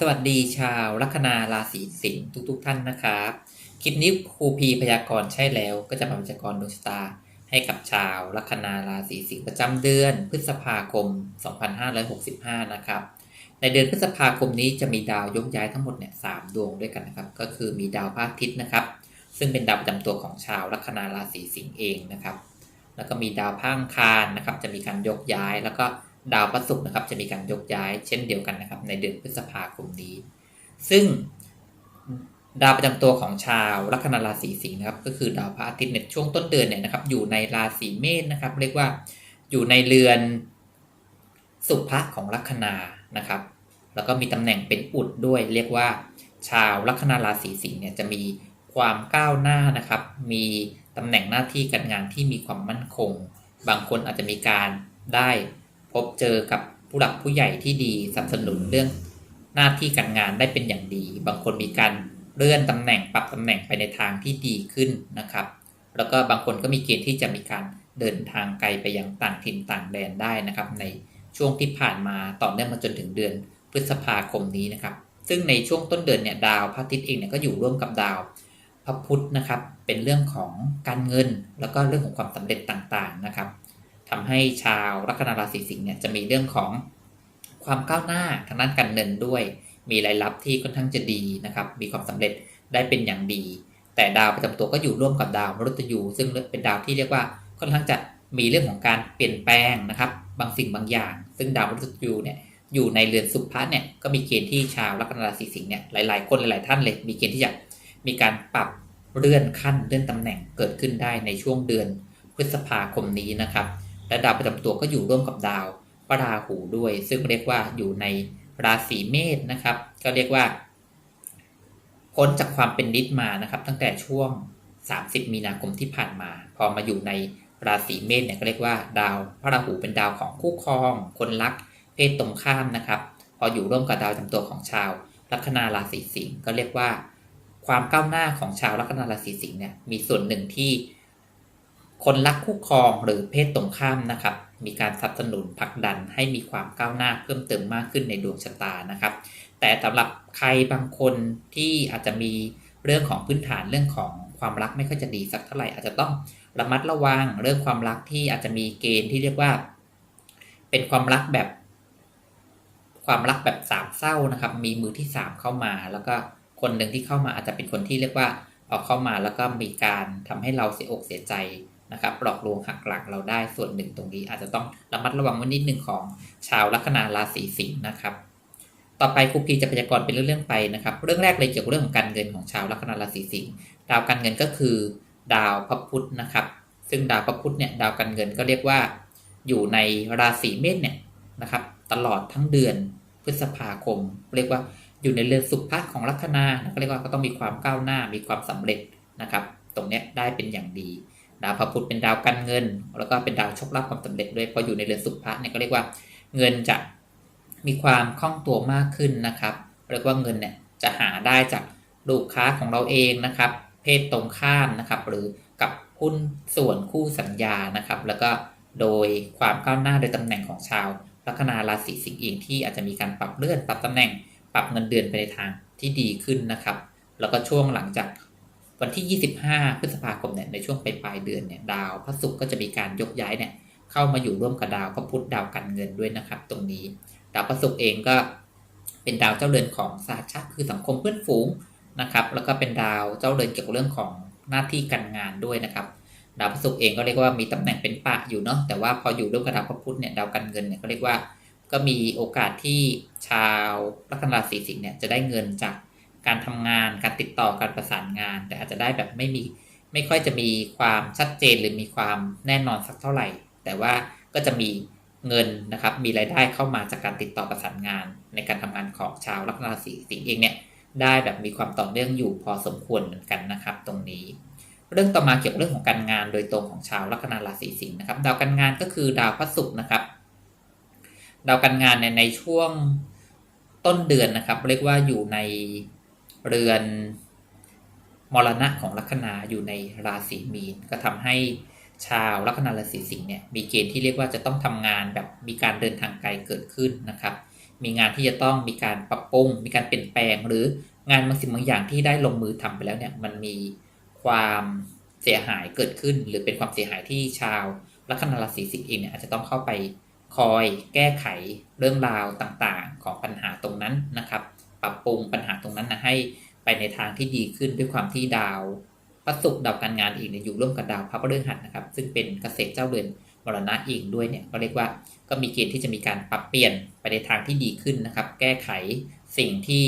สวัสดีชาวลัคนาราศีสิงห์ทุกๆทท่านนะครับ คลิปนี้ครูพีพยากรณ์ใช่แล้วก็จะมาพยากรณ์ดวงชะตา ให้กับชาวลัคนาราศีสิงห์ประจำเดือนพฤษภาคม 2565 นะครับ ในเดือนพฤษภาคมนี้จะมีดาวยกย้ายทั้งหมดเนี่ยสามดวงด้วยกันนะครับ ก็คือมีดาวพระอาทิตย์นะครับ ซึ่งเป็นดาวประจำตัวของชาวลัคนาราศีสิงห์เองนะครับ แล้วก็มีดาวพระอังคารนะครับ จะมีการยกย้ายแล้วก็ ดาวพระศุกร์นะครับจะมีการยกย้ายเช่นเดียวกันนะครับ ในเดือนพฤษภาคมนี้ ซึ่งดาวประจำตัวของชาวลัคนาราศีสิงห์นะครับ ก็คือดาวพระอาทิตย์ในช่วงต้นเดือนเนี่ยนะครับ อยู่ในราศีเมษนะครับ เรียกว่าอยู่ในเรือนสุภะของลัคนานะครับ แล้วก็มีตำแหน่งเป็นอุดด้วย เรียกว่าชาวลัคนาราศีสิงห์เนี่ยจะมีความก้าวหน้านะครับ มีตำแหน่งหน้าที่การงานที่มีความมั่นคง บางคนอาจจะมีการได้ บเจอกับผู้หลักผู้ใหญ่ที่ดีสนับสนุนเรื่องหน้าที่การงานได้เป็นอย่างดี บางคนมีการเลื่อนตำแหน่งปรับตำแหน่งไปในทางที่ดีขึ้นนะครับ แล้วก็บางคนก็มีเกณฑ์ที่จะมีการเดินทางไกลไปยังต่างถิ่นต่างแดนได้นะครับ ในช่วงที่ผ่านมาต่อเนื่องมาจนถึงเดือนพฤษภาคมนี้นะครับ ซึ่งในช่วงต้นเดือนเนี่ยดาวพระอาทิตย์เองเนี่ยก็อยู่ร่วมกับดาวพระพุธนะครับ เป็นเรื่องของการเงินแล้วก็เรื่องของความสำเร็จต่างๆนะครับ ทำให้ชาวลัคนาราศีสิงห์เนี่ยจะมีเรื่องของความก้าวหน้าทางด้านการเงินด้วย มีรายรับที่ค่อนข้างจะดีนะครับ มีความสำเร็จได้เป็นอย่างดี แต่ดาวประจำตัวก็อยู่ร่วมกับดาวมฤตยู ซึ่งเป็นดาวที่เรียกว่าค่อนข้างจะมีเรื่องของการเปลี่ยนแปลงนะครับ บางสิ่งบางอย่าง ซึ่งดาวมฤตยูเนี่ยอยู่ในเรือนสุภะเนี่ยก็มีเกณฑ์ที่ชาวลัคนาราศีสิงห์เนี่ยหลาย ๆ คนหลาย ๆ ท่านเลยมีเกณฑ์ที่จะมีการปรับเลื่อนขั้นเลื่อนตำแหน่งเกิดขึ้นได้ในช่วงเดือนพฤษภาคมนี้นะครับ และดาวประจำตัวก็อยู่ร่วมกับดาวพระราหูด้วย ซึ่งเรียกว่าอยู่ในราศีเมษนะครับ ก็เรียกว่าพ้นจากความเป็นนิดมานะครับ ตั้งแต่ช่วง 30 มีนาคมที่ผ่านมา พอมาอยู่ในราศีเมษเนี่ยก็เรียกว่า ดาวพระราหูเป็นดาวของคู่ครอง คนรัก เพศตรงข้ามนะครับ พออยู่ร่วมกับดาวประจำตัวของชาวลัคนาราศีสิงห์ก็เรียกว่า ความก้าวหน้าของชาวลัคนาราศีสิงห์เนี่ยมีส่วนหนึ่งที่ คนรักคู่ครองหรือเพศตรงข้ามนะครับ มีการสนับสนุนผลักดันให้มีความก้าวหน้าเพิ่มเติมมากขึ้นในดวงชะตานะครับ แต่สำหรับใครบางคนที่อาจจะมีเรื่องของพื้นฐานเรื่องของความรักไม่ค่อยจะดีสักเท่าไหร่อาจจะต้องระมัดระวังเรื่องความรักที่อาจจะมีเกณฑ์ที่เรียกว่า เป็นความรักแบบ ความรักแบบสามเศร้านะครับ มีมือที่สามเข้ามา แล้วก็คนหนึ่งที่เข้ามาอาจจะเป็นคนที่เรียกว่าเอาเข้ามาแล้วก็มีการทำให้เราเสียอกเสียใจ นะครับหลอกลวงหักหลังเราได้ส่วนหนึ่งตรงนี้ อาจจะต้องระมัดระวังไว้นิดหนึ่งของชาวลัคนาราศีสิงห์นะครับ ต่อไปครูพีจะพยากรณ์เป็นเรื่องๆไปนะครับ เรื่องแรกเลยเกี่ยวกับเรื่องของการเงินของชาวลัคนาราศีสิงห์ดาวการเงินก็คือ ดาวพระพุธนะครับ ซึ่งดาวพระพุธเนี่ยดาวการเงินก็เรียกว่า อยู่ในราศีเมษเนี่ยนะครับ ตลอดทั้งเดือนพฤษภาคม เรียกว่าอยู่ในเรือนสุภะของลัคนาก็เรียกว่าก็ต้องมีความก้าวหน้ามีความสำเร็จนะครับ ตรงนี้ได้เป็นอย่างดี ดาวพระพุธเป็นดาวการเงิน แล้วก็เป็นดาวโชคลาภความสำเร็จด้วยพออยู่ในเรือนสุภะเนี่ยก็เรียกว่าเงินจะมีความคล่องตัวมากขึ้นนะครับเรียกว่าเงินเนี่ยจะหาได้จากลูกค้าของเราเองนะครับ เพศตรงข้ามนะครับ หรือกับหุ้นส่วนคู่สัญญานะครับ แล้วก็โดยความก้าวหน้าโดยตำแหน่งของชาวลัคนาราศีสิงห์เองที่อาจจะมีการปรับเลื่อนปรับตำแหน่ง ปรับเงินเดือนไปในทางที่ดีขึ้นนะครับ แล้วก็ช่วงหลังจาก วันที่ 25 พฤษภาคมเนี่ยในช่วงปลายปลายเดือนเนี่ยดาวพระศุกร์ก็จะมีการยกย้ายเนี่ยเข้ามาอยู่ร่วมกับดาวพระพุธดาวการเงินด้วยนะครับ ตรงนี้ ดาวพระศุกร์เองก็เป็นดาวเจ้าเรือนของสาชาติคือสังคมเพื่อนฝูงนะครับ แล้วก็เป็นดาวเจ้าเรือนเกี่ยวกับเรื่องของหน้าที่การงานด้วยนะครับดาวพระศุกร์เองก็เรียกว่ามีตำแหน่งเป็นปะอยู่เนาะแต่ว่าพออยู่ร่วมกับดาวพระพุธเนี่ยดาวการเงินเนี่ยก็เรียกว่าก็มีโอกาสที่ชาวลัคนาราศีสิงห์เนี่ยจะได้เงินจาก การทำงาน การติดต่อการประสานงาน แต่อาจจะได้แบบไม่มีไม่ค่อยจะมีความชัดเจนหรือมีความแน่นอนสักเท่าไหร่ แต่ว่าก็จะมีเงินนะครับ มีรายได้เข้ามาจากการติดต่อประสานงาน ในการทำงานของชาวลัคนาราศีสิงห์เองเนี่ยได้แบบมีความต่อเนื่องอยู่พอสมควรเหมือนกันนะครับ ตรงนี้ เรื่องต่อมาเกี่ยวกับเรื่องของการงานโดยตรงของชาวลัคนาราศีสิงห์นะครับ ดาวการงานก็คือดาวพระศุกร์นะครับ ดาวการงานในในช่วงต้นเดือนนะครับ เรียกว่าอยู่ใน เรือนมรณะของลัคนาอยู่ในราศีมีน ก็ทำให้ชาวลัคนาราศีสิงห์เนี่ยมีเกณฑ์ที่เรียกว่าจะต้องทำงานแบบมีการเดินทางไกลเกิดขึ้นนะครับ มีงานที่จะต้องมีการปรับปรุง มีการเปลี่ยนแปลง หรืองานบางสิ่งบางอย่างที่ได้ลงมือทำไปแล้วเนี่ยมันมีความเสียหายเกิดขึ้น หรือเป็นความเสียหายที่ชาวลัคนาราศีสิงห์เองเนี่ยอาจจะต้องเข้าไปคอยแก้ไขเรื่องราวต่างๆ ของปัญหาตรงนั้นนะครับ ปรับปรุงปัญหาตรงนั้นนะให้ไปในทางที่ดีขึ้นด้วยความที่ดาวพระศุกร์ดาวการงานอีกเนี่ยอยู่ร่วมกับดาวพระพฤหัสนะครับ ซึ่งเป็นเกษตรเจ้าเรือนมรณะเองด้วยเนี่ยก็เรียกว่าก็มีเกณฑ์ที่จะมีการปรับเปลี่ยนไปในทางที่ดีขึ้นนะครับ แก้ไขสิ่งที่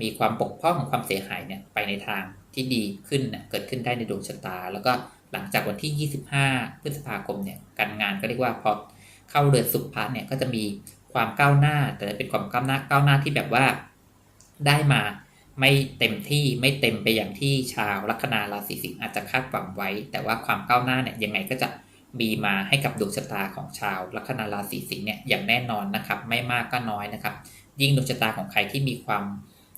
มีความบกพร่องความเสียหายเนี่ยไปในทางที่ดีขึ้นเนี่ยเกิดขึ้นได้ในดวงชะตา แล้วก็หลังจากวันที่ 25 พฤษภาคมเนี่ยการงานก็เรียกว่าพอเข้าเรือนสุภะเนี่ยก็จะมีความก้าวหน้า แต่เป็นความก้าวหน้าก้าวหน้าที่แบบว่า ได้มาไม่เต็มที่ไม่เต็มไปอย่างที่ชาวลัคนาราศีสิงห์อาจจะคาดหวังไว้ แต่ว่าความก้าวหน้าเนี่ยยังไงก็จะมีมาให้กับดวงชะตาของชาวลัคนาราศีสิงห์เนี่ยอย่างแน่นอนนะครับ ไม่มากก็น้อยนะครับ ยิ่งดวงชะตาของใครที่มีความ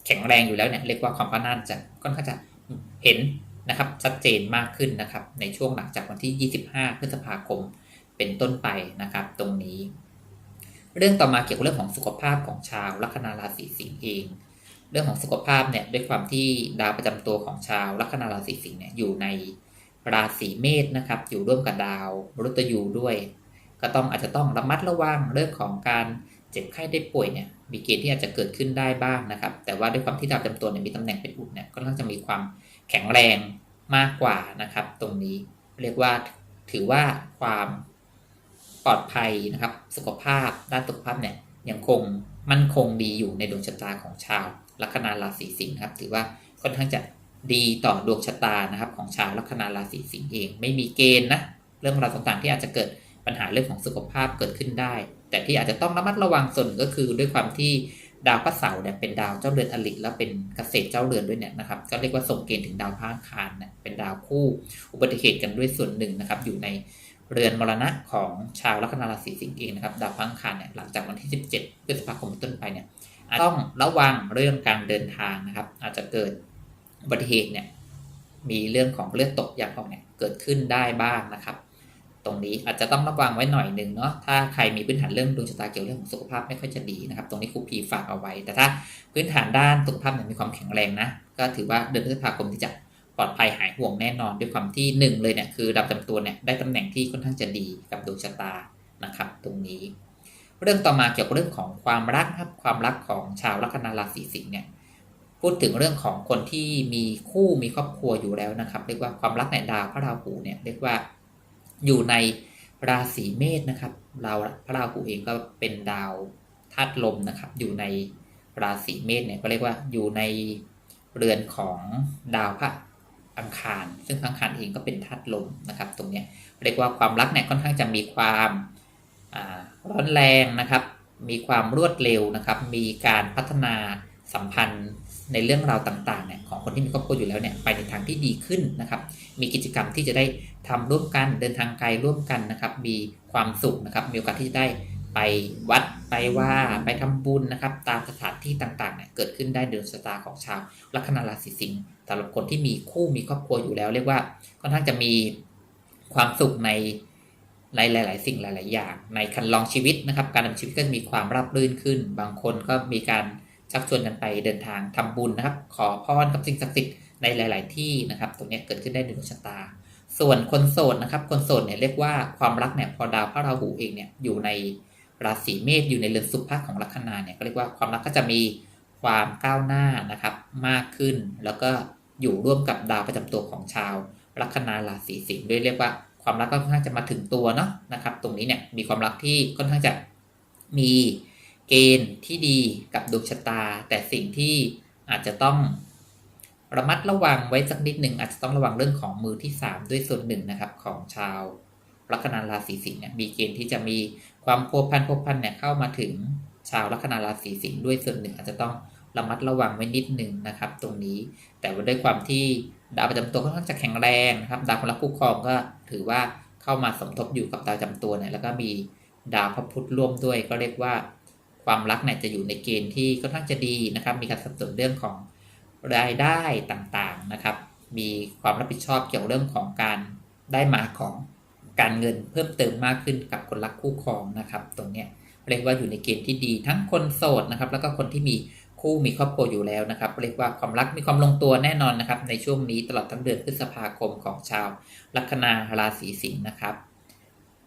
แข็งแรงอยู่แล้วเนี่ยเรียกว่าความก้าวหน้าจะค่อนข้างจะเห็นนะครับชัดเจนมากขึ้นนะครับ ในช่วงหลังจากวันที่ 25 พฤษภาคมเป็นต้นไปนะครับ ตรงนี้ เรื่องต่อมาเกี่ยวกับเรื่องของสุขภาพของชาวลัคนาราศีสิงห์เอง เรื่องของสุขภาพเนี่ยด้วยความที่ดาวประจำตัวของชาวลัคนาราศีสิงห์เนี่ยอยู่ในราศีเมษนะครับ อยู่ร่วมกับดาวมฤตยูด้วย ก็ต้องอาจจะต้องระมัดระวังเรื่องของการเจ็บไข้ได้ป่วยเนี่ยมีเกณฑ์ที่อาจจะเกิดขึ้นได้บ้างนะครับ แต่ว่าด้วยความที่ดาวประจำตัวเนี่ยมีตำแหน่งเป็นอุดเนี่ยก็น่าจะมีความแข็งแรงมากกว่านะครับ ตรงนี้เรียกว่าถือว่าความปลอดภัยนะครับ สุขภาพด้านสุขภาพเนี่ยยังคงมั่นคงดีอยู่ในดวงชะตาของชาว ลัคนาราศีสิงห์ครับ ถือว่าค่อนข้างจะดีต่อดวงชะตานะครับ ของชาวลัคนาราศีสิงห์เอง ไม่มีเกณฑ์นะเรื่องราวต่างๆ ที่อาจจะเกิดปัญหาเรื่องของสุขภาพเกิดขึ้นได้ แต่ที่อาจจะต้องระมัดระวังส่วนก็คือด้วยความที่ดาวพระเสาร์เนี่ยเป็นดาวเจ้าเรือนอลิแล้วเป็นเกษตรเจ้าเรือนด้วยเนี่ยนะครับก็เรียกว่าส่งเกณฑ์ถึงดาวพระอังคารเนี่ยเป็นดาวคู่อุบัติเหตุกันด้วยส่วนหนึ่งนะครับ อยู่ในเรือนมรณะของชาวลัคนาราศีสิงห์เองนะครับ ดาวพระอังคารเนี่ยหลังจากวันที่ 17พฤษภาคมต้นไปเนี่ย ต้องระวังเรื่องการเดินทางนะครับ อาจจะเกิดอุบัติเหตุเนี่ยมีเรื่องของเลือดตกยางออกเนี่ยเกิดขึ้นได้บ้างนะครับ ตรงนี้อาจจะต้องระวังไว้หน่อยหนึ่งเนาะถ้าใครมีพื้นฐานเรื่องดวงชะตาเกี่ยวเรื่องของสุขภาพไม่ค่อยจะดีนะครับ ตรงนี้ครูพีฝากเอาไว้ แต่ถ้าพื้นฐานด้านสุขภาพเนี่ยมีความแข็งแรงนะก็ถือว่าเดือนพฤษภาคมที่จะปลอดภัยหายห่วงแน่นอนด้วยความที่หนึ่งเลยเนี่ยคือดาวประจำตัวเนี่ยได้ตำแหน่งที่ค่อนข้างจะดีกับดวงชะตานะครับ ตรงนี้ เรื่องต่อมาเกี่ยวกับเรื่องของความรักครับความรักของชาวลัคนาราศีสิงห์เนี่ยพูดถึงเรื่องของคนที่มีคู่มีครอบครัวอยู่แล้วนะครับ เรียกว่าความรักในดาวพระราหูเนี่ยเรียกว่าอยู่ในราศีเมษนะครับเราพระราหูเองก็เป็นดาวธาตุลมนะครับ อยู่ในราศีเมษเนี่ยก็เรียกว่าอยู่ในเรือนของดาวพระอังคาร ซึ่งอังคารเองก็เป็นธาตุลมนะครับ ตรงเนี้ยเรียกว่าความรักเนี่ยค่อนข้างจะมีความ ร้อนแรงนะครับ มีความรวดเร็วนะครับ มีการพัฒนาสัมพันธ์ในเรื่องราวต่างๆเนี่ยของคนที่มีครอบครัวอยู่แล้วเนี่ยไปในทางที่ดีขึ้นนะครับ มีกิจกรรมที่จะได้ทำร่วมกันเดินทางไกลร่วมกันนะครับ มีความสุขนะครับ มีโอกาสที่จะได้ไปวัดไปว่าไปทำบุญนะครับ ตามสถานที่ต่างๆเนี่ยเกิดขึ้นได้เดือนชะตาของชาวลัคนาราศีสิงห์สำหรับคนที่มีคู่มีครอบครัวอยู่แล้ว เรียกว่าค่อนข้างจะมีความสุขใน ในหลายๆสิ่งหลาย ๆ อย่าง ในคันลองชีวิตนะครับ การดำเนินชีวิตก็จะมีความราบรื่นขึ้น บางคนก็มีการชักชวนกันไปเดินทางทำบุญนะครับ ขอพรกับสิ่งศักดิ์สิทธิ์ในหลาย ๆ ที่นะครับตรงนี้เกิดขึ้นได้ในดวงชะตา ส่วนคนโสดนะครับ คนโสดเนี่ยเรียกว่าความรักเนี่ยพอดาวพระราหูเองเนี่ยอยู่ในราศีเมษอยู่ในเรือนสุภาพของลัคนาเนี่ยก็เรียกว่าความรักก็จะมีความก้าวหน้านะครับมากขึ้น แล้วก็อยู่ร่วมกับดาวประจำตัวของชาวลัคนาราศีสิงห์ด้วยเรียกว่า ความรักก็ค่อนข้างจะมาถึงตัวเนาะนะครับ ตรงนี้เนี่ยมีความรักที่ค่อนข้างจะมีเกณฑ์ที่ดีกับดวงชะตา แต่สิ่งที่อาจจะต้องระมัดระวังไว้สักนิดหนึ่งอาจจะต้องระวังเรื่องของมือที่ 3 ด้วยส่วนหนึ่งนะครับของชาวลัคนาราศีสิงห์เนี่ยมีเกณฑ์ที่จะมีความพัวพันพัวพันเนี่ยเข้ามาถึงชาวลัคนาราศีสิงห์ด้วยส่วนหนึ่งอาจจะต้องระมัดระวังไว้นิดหนึ่งนะครับ ตรงนี้แต่ว่าด้วยความที่ ดาวประจำตัวค่อนข้างจะแข็งแรงนะครับดาวคนรักคู่ครองก็ถือว่าเข้ามาสมทบอยู่กับดาวประจำตัวเนี่ยแล้วก็มีดาวพระพุธร่วมด้วย ก็เรียกว่าความรักเนี่ยจะอยู่ในเกณฑ์ที่ค่อนข้างจะดีนะครับ มีการสับสนเรื่องของรายได้ต่างๆนะครับ มีความรับผิดชอบเกี่ยวเรื่องของการได้มาของการเงินเพิ่มเติมมากขึ้นกับคนรักคู่ครองนะครับ ตรงเนี้ยเรียกว่าอยู่ในเกณฑ์ที่ดีทั้งคนโสดนะครับ แล้วก็คนที่มี คู่มีครอบครัวอยู่แล้วนะครับ เรียกว่าความรักมีความลงตัวแน่นอนนะครับ ในช่วงนี้ตลอดทั้งเดือนพฤษภาคมของชาวลัคนาราศีสิงห์นะครับ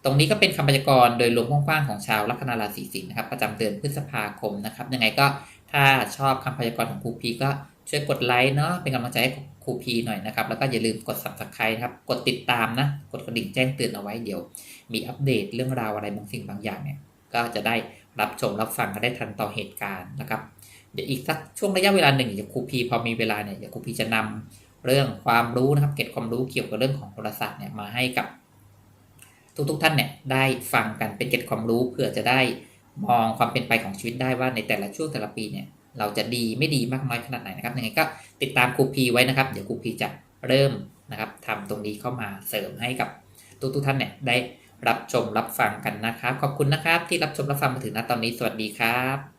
ตรงนี้ก็เป็นคำพยากรณ์โดยรวมกว้างๆของชาวลัคนาราศีสิงห์นะครับ ประจำเดือนพฤษภาคมนะครับ ยังไงก็ถ้าชอบคำพยากรณ์ของครูพีก็ช่วยกดไลค์เนาะเป็นกำลังใจให้ครูพีหน่อยนะครับ แล้วก็อย่าลืมกด subscribe ครับ กดติดตามนะ กดกระดิ่งแจ้งเตือนเอาไว้เดี๋ยว มีอัปเดตเรื่องราวอะไรบางสิ่งบางอย่างเนี่ย ก็จะได้รับชมรับฟังกันได้ทันต่อเหตุการณ์นะครับ เดี๋ยวอีกสักช่วงระยะเวลาหนึ่งเดี๋ยวครูพีพอมีเวลาเนี่ยเดี๋ยวครูพีจะนำเรื่องความรู้นะครับเก็บความรู้เกี่ยวกับเรื่องของโหรศาสตร์เนี่ยมาให้กับ ทุกๆทท่านเนี่ยได้ฟังกันเป็นเกร็ดความรู้เพื่อจะได้มองความเป็นไปของชีวิตได้ว่าในแต่ละช่วงแต่ละปีเนี่ยเราจะดีไม่ดีมากน้อยขนาดไหนนะครับยังไงก็ติดตามครูพีไว้นะครับ เดี๋ยวครูพีจะเริ่มนะครับทำตรงนี้เข้ามาเสริมให้กับทุกๆท่านเนี่ยได้รับชมรับฟังกันนะครับ ขอบคุณนะครับที่รับชมรับฟังมาถึงณตอนนี้สวัสดีครับ